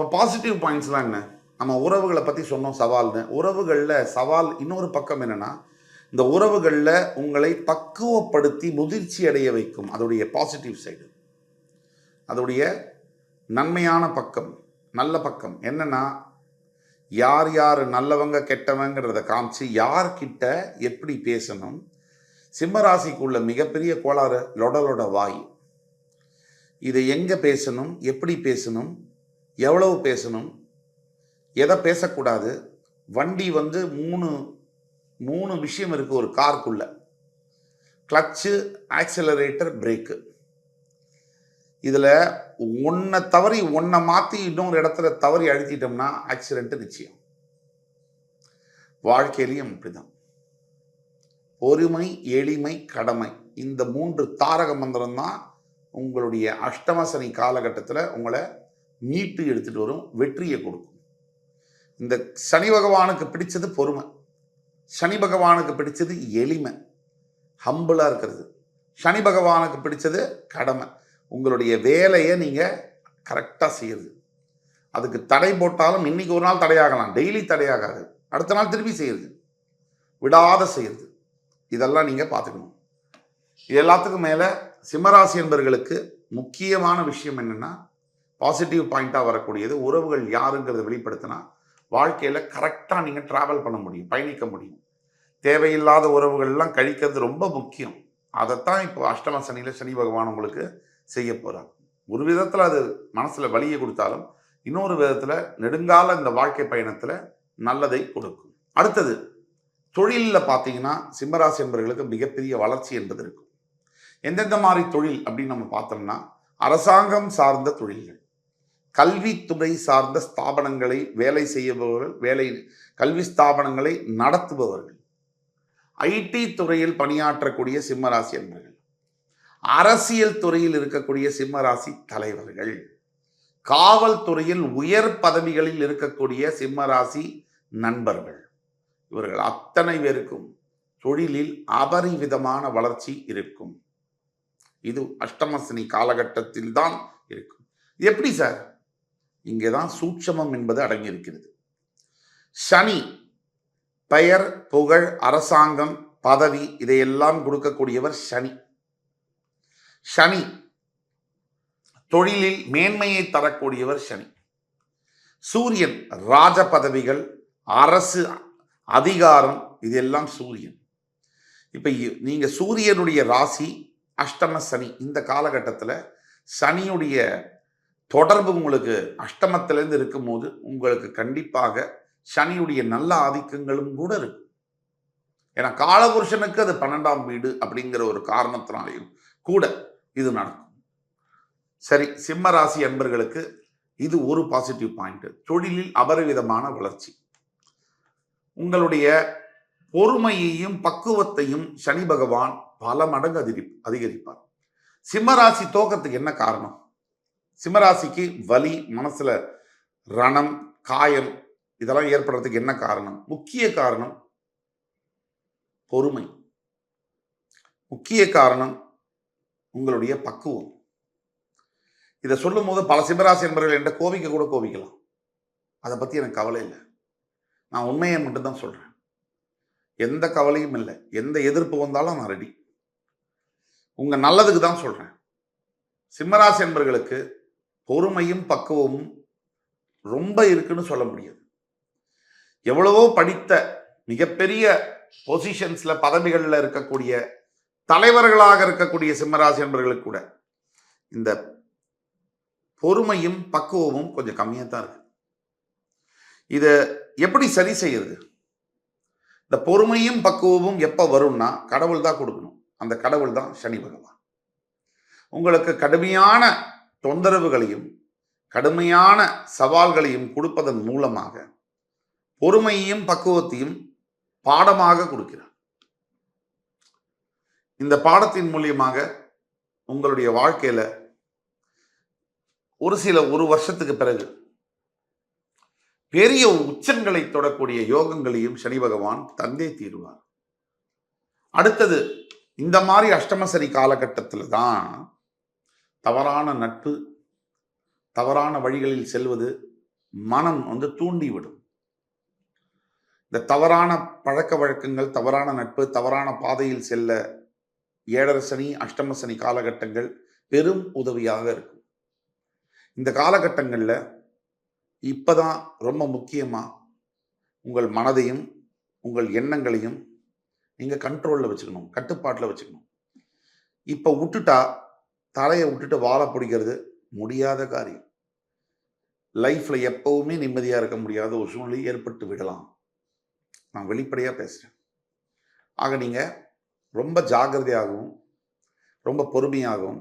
இப்போ பாசிட்டிவ் பாயிண்ட்ஸ்லாம் என்ன? நம்ம உறவுகளை பற்றி சொன்னோம் சவால்னு. உறவுகளில் சவால் இன்னொரு பக்கம் என்னென்னா இந்த உறவுகளில் உங்களை பக்குவப்படுத்தி முதிர்ச்சி அடைய வைக்கும். அதோடைய பாசிட்டிவ் சைடு அதோடைய நன்மையான பக்கம் நல்ல பக்கம் என்னென்னா யார் யார் நல்லவங்க கெட்டவங்கிறத காமிச்சு யார்கிட்ட எப்படி பேசணும்? சிம்மராசிக்குள்ள மிகப்பெரிய கோளாறு லொடலோட வாய். இதை எங்கே பேசணும்? எப்படி பேசணும்? எவ்வளவு பேசணும்? எதை பேசக்கூடாது? வண்டி வந்து மூணு மூணு விஷயம் இருக்குது ஒரு காருக்குள்ள. கிளச்சு ஆக்சிலரேட்டர் பிரேக்கு இதில் ஒன்றை தவறி ஒன்றை மாற்றி இன்னொரு இடத்துல தவறி அழுத்திட்டோம்னா ஆக்சிடென்ட்டு நிச்சயம். வாழ்க்கையிலையும் அப்படிதான் பொறுமை எளிமை கடமை. இந்த மூன்று தாரக மந்திரம் தான் உங்களுடைய அஷ்டமசனி காலகட்டத்தில் உங்களை மீட்டு எடுத்துட்டு வரும் வெற்றியை கொடுக்கும். இந்த சனி பகவானுக்கு பிடிச்சது பொறுமை. சனி பகவானுக்கு பிடிச்சது எளிமை. ஹம்பிளாக இருக்கிறது. சனி பகவானுக்கு பிடிச்சது கடமை. உங்களுடைய வேலையை நீங்கள் கரெக்டாக செய்யுது அதுக்கு தடை போட்டாலும் இன்னைக்கு ஒரு நாள் தடையாகலாம். டெய்லி தடையாகாது. அடுத்த நாள் திருப்பி செய்யுது விடாத செய்யுது இதெல்லாம் நீங்கள் பார்த்துக்கணும். இது எல்லாத்துக்கும் மேலே சிம்மராசி என்பர்களுக்கு முக்கியமான விஷயம் என்னென்னா பாசிட்டிவ் பாயிண்ட்டாக வரக்கூடியது. உறவுகள் யாருங்கிறத வெளிப்படுத்தினா வாழ்க்கையில் கரெக்டாக நீங்கள் ட்ராவல் பண்ண முடியும் பயணிக்க முடியும். தேவையில்லாத உறவுகள்லாம் கழிக்கிறது ரொம்ப முக்கியம். அதைத்தான் இப்போ அஷ்டம சனியில் சனி பகவான் உங்களுக்கு செய்ய போகிறார் ஒரு விதத்தில் அது மனசில் வலியை கொடுத்தாலும் இன்னொரு விதத்தில் நெடுங்கால இந்த வாழ்க்கை பயணத்தில் நல்லதை கொடுக்கும். அடுத்தது தொழிலில் பார்த்தீங்கன்னா சிம்மராசி என்பவர்களுக்கு மிகப்பெரிய வளர்ச்சி என்பது இருக்கும். எந்தெந்த மாதிரி தொழில் அப்படின்னு நம்ம பார்த்தோம்னா அரசாங்கம் சார்ந்த தொழில்கள். கல்வித்துறை சார்ந்த ஸ்தாபனங்களை வேலை செய்பவர்கள் வேலை கல்வி ஸ்தாபனங்களை நடத்துபவர்கள். ஐடி துறையில் பணியாற்றக்கூடிய சிம்மராசி அன்பர்கள் அரசியல் துறையில் இருக்கக்கூடிய சிம்மராசி தலைவர்கள். காவல்துறையில் உயர் பதவிகளில் இருக்கக்கூடிய சிம்மராசி நண்பர்கள். இவர்கள் அத்தனை பேருக்கும் தொழிலில் அபரிவிதமான வளர்ச்சி இருக்கும். இது அஷ்டமசனி காலகட்டத்தில் தான் இருக்கும். எப்படி சார்? இங்கே தான் சூட்சமம் என்பது அடங்கியிருக்கிறது. சனி பெயர் புகழ் அரசாங்கம் பதவி இதையெல்லாம் கொடுக்கக்கூடியவர் சனி. சனி தொழிலில் மேன்மையை தரக்கூடியவர் சனி. சூரியன் ராஜ பதவிகள் அரசு அதிகாரம் இதெல்லாம் சூரியன். இப்போ நீங்க சூரியனுடைய ராசி அஷ்டம சனி இந்த காலகட்டத்தில் சனியுடைய தொடர்பு உங்களுக்கு அஷ்டமத்திலேருந்து இருக்கும்போது உங்களுக்கு கண்டிப்பாக சனியுடைய நல்ல ஆதிக்கங்களும் கூட இருக்கும். ஏன்னா காலபுருஷனுக்கு அது பன்னெண்டாம் வீடு அப்படிங்கிற ஒரு காரணத்தினாலையும் கூட இது நடக்கும். சரி சிம்ம ராசி அன்பர்களுக்கு இது ஒரு பாசிட்டிவ் பாயிண்ட் தொழிலில் அபரிவிதமான வளர்ச்சி. உங்களுடைய பொறுமையையும் பக்குவத்தையும் சனி பகவான் பல மடங்கு அதிகரி அதிகரிப்பார். சிம்மராசி தோக்கத்துக்கு என்ன காரணம்? சிம்மராசிக்கு வலி மனசில் ரணம் காயம் இதெல்லாம் ஏற்படுறதுக்கு என்ன காரணம்? முக்கிய காரணம் பொறுமை. முக்கிய காரணம் உங்களுடைய பக்குவம். இதை சொல்லும் போது பல சிம்மராசி என்பவர்கள் என்ற கோவிக்க கூட கோவிக்கலாம் அதை பற்றி எனக்கு கவலை இல்லை. நான் உண்மையை மட்டும்தான் சொல்கிறேன் எந்த கவலையும் இல்லை. எந்த எதிர்ப்பு வந்தாலும் நான் ரெடி உங்கள் நல்லதுக்கு தான் சொல்கிறேன் சிம்மராசி என்பர்களுக்கு பொறுமையும் பக்குவமும் ரொம்ப இருக்குன்னு சொல்ல முடியாது. எவ்வளவோ படித்த மிகப்பெரிய பொசிஷன்ஸில் பதவிகளில் இருக்கக்கூடிய தலைவர்களாக இருக்கக்கூடிய சிம்மராசி என்பர்களுக்கு கூட இந்த பொறுமையும் பக்குவமும் கொஞ்சம் கம்மியாக தான் இருக்கு. இதை எப்படி சரி செய்யறது? இந்த பொறுமையும் பக்குவமும் எப்போ வரும்னா கடவுள் தான் கொடுக்கணும். அந்த கடவுள் தான் சனி பகவான். உங்களுக்கு கடுமையான தொந்தரவுகளையும் கடுமையான சவால்களையும் கொடுப்பதன் மூலமாக பொறுமையையும் பக்குவத்தையும் பாடமாக கொடுக்கிறார். இந்த பாடத்தின் மூலியமாக உங்களுடைய வாழ்க்கையில ஒரு சில ஒரு வருஷத்துக்கு பிறகு பெரிய உச்சங்களை தொடக்கூடிய யோகங்களையும் சனி பகவான் தந்தே தீருவார். அடுத்தது இந்த மாதிரி அஷ்டமசரி காலகட்டத்தில் தான் தவறான நட்பு தவறான வழிகளில் செல்வது மனம் வந்து தூண்டிவிடும். இந்த தவறான பழக்க வழக்கங்கள் தவறான நட்பு தவறான பாதையில் செல்ல ஏழரை சனி அஷ்டம சனி காலகட்டங்கள் பெரும் உதவியாக இருக்கும். இந்த காலகட்டங்களில் இப்போதான் ரொம்ப முக்கியமாக உங்கள் மனதையும் உங்கள் எண்ணங்களையும் நீங்கள் கண்ட்ரோலில் வச்சுக்கணும் கட்டுப்பாட்டில் வச்சுக்கணும். இப்போ விட்டுட்டா தலையை விட்டுட்டு வாழ பிடிக்கிறது முடியாத காரியம். லைஃப்பில் எப்பவுமே நிம்மதியாக இருக்க முடியாத ஒரு சூழ்நிலை ஏற்பட்டு விடலாம். நான் வெளிப்படையாக பேசுகிறேன் ஆக நீங்கள் ரொம்ப ஜாக்கிரதையாகவும் ரொம்ப பொறுமையாகவும்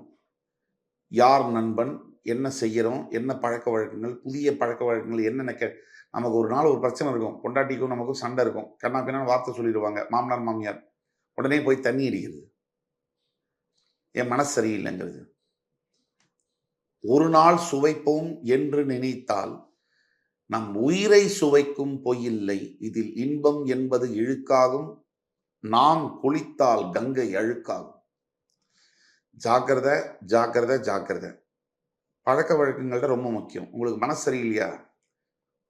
யார் நண்பன் என்ன செய்கிறோம் என்ன பழக்க வழக்கங்கள் புதிய பழக்க வழக்கங்கள் என்னென்ன கே நமக்கு ஒரு நாள் ஒரு பிரச்சனை இருக்கும். பொண்டாட்டிக்கும் நமக்கும் சண்டை இருக்கும். கண்ணா பின்னான்னு வார்த்தை சொல்லிடுவாங்க. மாமனார் மாமியார். உடனே போய் தண்ணி அடிக்கிறது. என் மனசு சரியில்லைங்கிறது. ஒரு நாள் சுவைப்போம் என்று நினைத்தால் நம் உயிரை சுவைக்கும் பொய்யில்லை. இதில் இன்பம் என்பது இழுக்காகும். நாம் குளித்தால் கங்கை அழுக்காகும். ஜாக்கிரதை ஜாக்கிரதை ஜாக்கிரதை. பழக்க வழக்கங்கள்ட்ட ரொம்ப முக்கியம். உங்களுக்கு மனசு சரியில்லையா?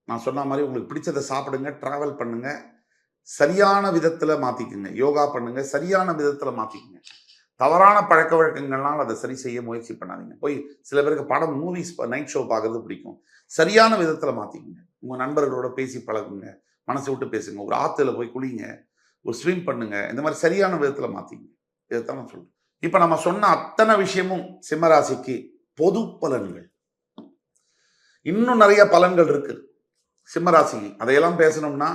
நான் சொன்ன மாதிரி உங்களுக்கு பிடிச்சதை சாப்பிடுங்க டிராவல் பண்ணுங்க. சரியான விதத்துல மாத்திக்குங்க. யோகா பண்ணுங்க சரியான விதத்துல மாத்திக்குங்க. தவறான பழக்க வழக்கங்கள்னால் அதை சரி செய்ய முயற்சி பண்ணாதீங்க. போய் சில பேருக்கு படம் மூவிஸ் நைட் ஷோ பார்க்கறது பிடிக்கும். சரியான விதத்தில் மாத்திக்குங்க. உங்கள் நண்பர்களோட பேசி பழகுங்க. மனசை விட்டு பேசுங்க. ஒரு ஆற்றுல போய் குளிங்க. ஒரு ஸ்விம் பண்ணுங்க. இந்த மாதிரி சரியான விதத்தில் மாற்றிங்க இதைத்தான் நான் சொல்கிறேன் இப்போ நம்ம சொன்ன அத்தனை விஷயமும் சிம்மராசிக்கு பொது பலன்கள். இன்னும் நிறைய பலன்கள் இருக்கு. சிம்மராசிக்கு. அதையெல்லாம் பேசணும்னா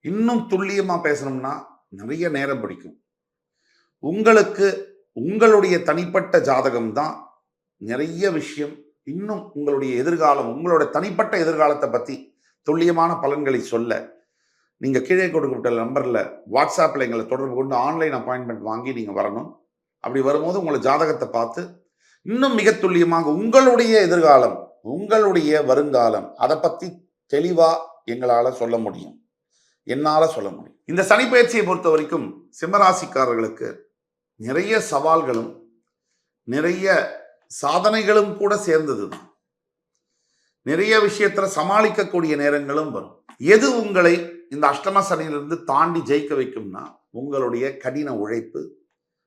இன்னும் துல்லியமாக பேசணும்னா நிறைய நேரம் பிடிக்கும். உங்களுக்கு உங்களுடைய தனிப்பட்ட ஜாதகம் தான் நிறைய விஷயம். இன்னும் உங்களுடைய எதிர்காலம் உங்களோட தனிப்பட்ட எதிர்காலத்தை பற்றி துல்லியமான பலன்களை சொல்ல நீங்கள் கீழே கொடுக்கப்பட்ட நம்பரில் வாட்ஸ்அப்பில் எங்களை தொடர்பு கொண்டு ஆன்லைன் அப்பாயின்மெண்ட் வாங்கி நீங்கள் வரணும். அப்படி வரும்போது உங்களை ஜாதகத்தை பார்த்து இன்னும் மிக துல்லியமாக உங்களுடைய எதிர்காலம் உங்களுடைய வருங்காலம் அதை பற்றி தெளிவாக எங்களால் சொல்ல முடியும். என்னால் சொல்ல முடியும். இந்த சனி பயிற்சியை பொறுத்த வரைக்கும் சிம்மராசிக்காரர்களுக்கு நிறைய சவால்களும் நிறைய சாதனைகளும் கூட சேர்ந்தது தான் நிறைய விஷயத்துல சமாளிக்கக்கூடிய நேரங்களும் வரும். எது உங்களை இந்த அஷ்டம சனியிலிருந்து தாண்டி ஜெயிக்க வைக்கும்னா உங்களுடைய கடின உழைப்பு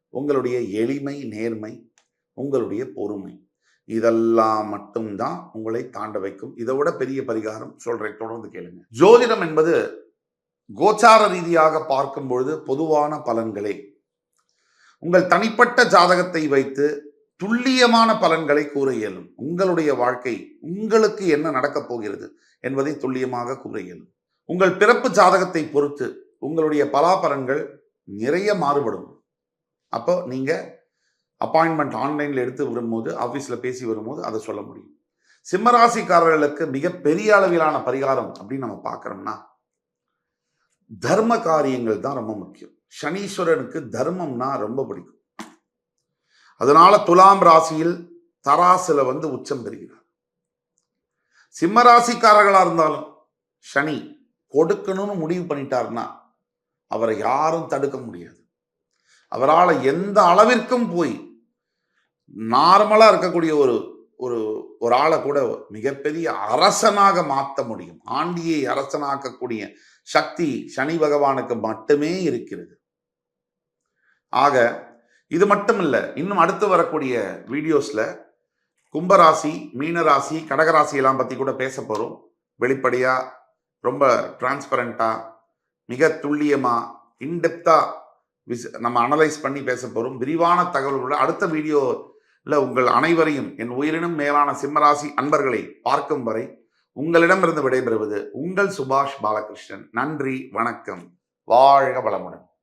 உங்களுடைய எளிமை நேர்மை உங்களுடைய பொறுமை இதெல்லாம் மட்டும்தான் உங்களை தாண்ட வைக்கும். இதை விட பெரிய பரிகாரம் சொல்றேன் தொடர்ந்து கேளுங்க. ஜோதிடம் என்பது கோச்சார ரீதியாக பார்க்கும் பொழுது பொதுவான பலன்களே. உங்கள் தனிப்பட்ட ஜாதகத்தை வைத்து துல்லியமான பலன்களை கூற இயலும். உங்களுடைய வாழ்க்கை உங்களுக்கு என்ன நடக்கப் போகிறது என்பதை துல்லியமாக கூற இயலும். உங்கள் பிறப்பு ஜாதகத்தை பொறுத்து உங்களுடைய பலாபலன்கள் நிறைய மாறுபடும். அப்போ நீங்க அப்பாயின்மெண்ட் ஆன்லைனில் எடுத்து வரும்போது ஆஃபீஸில் பேசி வரும்போது அதை சொல்ல முடியும். சிம்மராசிக்காரர்களுக்கு மிக பெரிய அளவிலான பரிகாரம் அப்படின்னு நம்ம பார்க்குறோம்னா தர்ம காரியங்கள் தான் ரொம்ப முக்கியம். சனீஸ்வரனுக்கு தர்மம்னா ரொம்ப பிடிக்கும். அதனால துலாம் ராசியில் தராசுல வந்து உச்சம் பெறுகிறார். சிம்ம ராசிக்காரர்களா இருந்தாலும் சனி கொடுக்கணும்னு முடிவு பண்ணிட்டாருன்னா அவரை யாரும் தடுக்க முடியாது. அவரால் எந்த அளவிற்கும் போய் நார்மலா இருக்கக்கூடிய ஒரு ஒரு ஒரு ஆளை கூட மிகப்பெரிய அரசனாக மாற்ற முடியும். ஆண்டியை அரசனாக்கக்கூடிய சக்தி சனி பகவானுக்கு மட்டுமே இருக்கிறது. ஆக இது மட்டும் இல்லை இன்னும் அடுத்து வரக்கூடிய வீடியோஸில் கும்பராசி மீனராசி கடகராசி எல்லாம் பற்றி கூட பேச போகிறோம் வெளிப்படையாக ரொம்ப டிரான்ஸ்பரண்ட்டாக மிக துல்லியமாக இன்டெப்தா விஸ் நம்ம அனலைஸ் பண்ணி பேச போகிறோம் விரிவான தகவல்களோட அடுத்த வீடியோவில் உங்கள் அனைவரையும் என் உயிரினும் மேலான சிம்மராசி அன்பர்களை பார்க்கும் வரை உங்களிடமிருந்து விடைபெறுவது உங்கள் சுபாஷ் பாலகிருஷ்ணன். நன்றி வணக்கம். வாழ்க வளமுடன்.